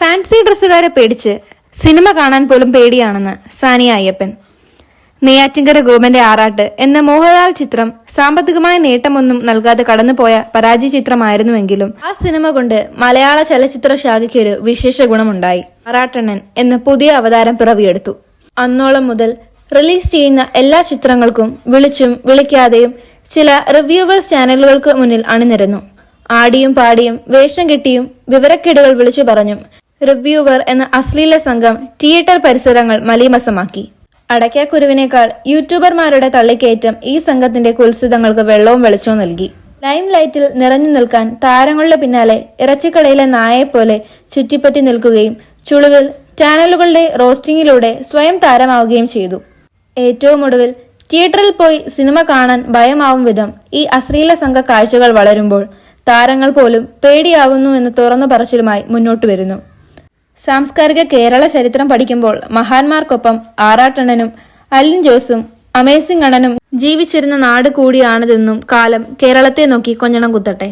Fancy ഡ്രസ്സുകാരെ പേടിച്ച് cinema കാണാൻ പോലും പേടിയാണെന്ന് സാനിയ അയ്യപ്പൻ. നെയ്യാറ്റിങ്കര ഗോപന്റെ ആറാട്ട് എന്ന മോഹൻലാൽ ചിത്രം സാമ്പത്തികമായ നേട്ടമൊന്നും നൽകാതെ കടന്നുപോയ പരാജയ ചിത്രമായിരുന്നുവെങ്കിലും ആ സിനിമ കൊണ്ട് മലയാള ചലച്ചിത്ര ശാഖയ്ക്ക് ഒരു വിശേഷ ഗുണമുണ്ടായി. ആറാട്ടണ്ണൻ എന്ന പുതിയ അവതാരം പിറവിയെടുത്തു. അന്നോളം മുതൽ റിലീസ് ചെയ്യുന്ന എല്ലാ ചിത്രങ്ങൾക്കും വിളിച്ചും വിളിക്കാതെയും ചില റിവ്യൂവേഴ്സ് ചാനലുകൾക്ക് മുന്നിൽ അണിനിരന്നു. ആടിയും പാടിയും വേഷം കെട്ടിയും വിവരക്കേടുകൾ വിളിച്ചു പറഞ്ഞും റിവ്യൂവർ എന്ന അശ്ലീല സംഘം തിയേറ്റർ പരിസരങ്ങൾ മലീമസമാക്കി. അടയ്ക്കാക്കുരുവിനേക്കാൾ യൂട്യൂബർമാരുടെ തള്ളിക്കയറ്റം ഈ സംഘത്തിന്റെ കുത്സിതങ്ങൾക്ക് വെള്ളവും വെളിച്ചവും നൽകി. ലൈം ലൈറ്റിൽ നിറഞ്ഞു നിൽക്കാൻ താരങ്ങളുടെ പിന്നാലെ ഇറച്ചിക്കടയിലെ നായയെപ്പോലെ ചുറ്റിപ്പറ്റി നിൽക്കുകയും ചുളിവിൽ ചാനലുകളുടെ റോസ്റ്റിംഗിലൂടെ സ്വയം താരമാവുകയും ചെയ്തു. ഏറ്റവും ഒടുവിൽ തിയേറ്ററിൽ പോയി സിനിമ കാണാൻ ഭയമാവും വിധം ഈ അശ്ലീല സംഘ കാഴ്ചകൾ വളരുമ്പോൾ താരങ്ങൾ പോലും പേടിയാവുന്നു എന്ന് തുറന്നു പറച്ചിലുമായി മുന്നോട്ട് വരുന്നു. സാംസ്കാരിക കേരള ചരിത്രം പഠിക്കുമ്പോൾ മഹാന്മാർക്കൊപ്പം ആറാട്ടണ്ണനും അലിൻ ജോസും അമേസിംഗ് അണ്ണനും ജീവിച്ചിരുന്ന നാട് കൂടിയാണിതെന്നും കാലം കേരളത്തെ നോക്കി കൊഞ്ഞണം കുത്തട്ടെ.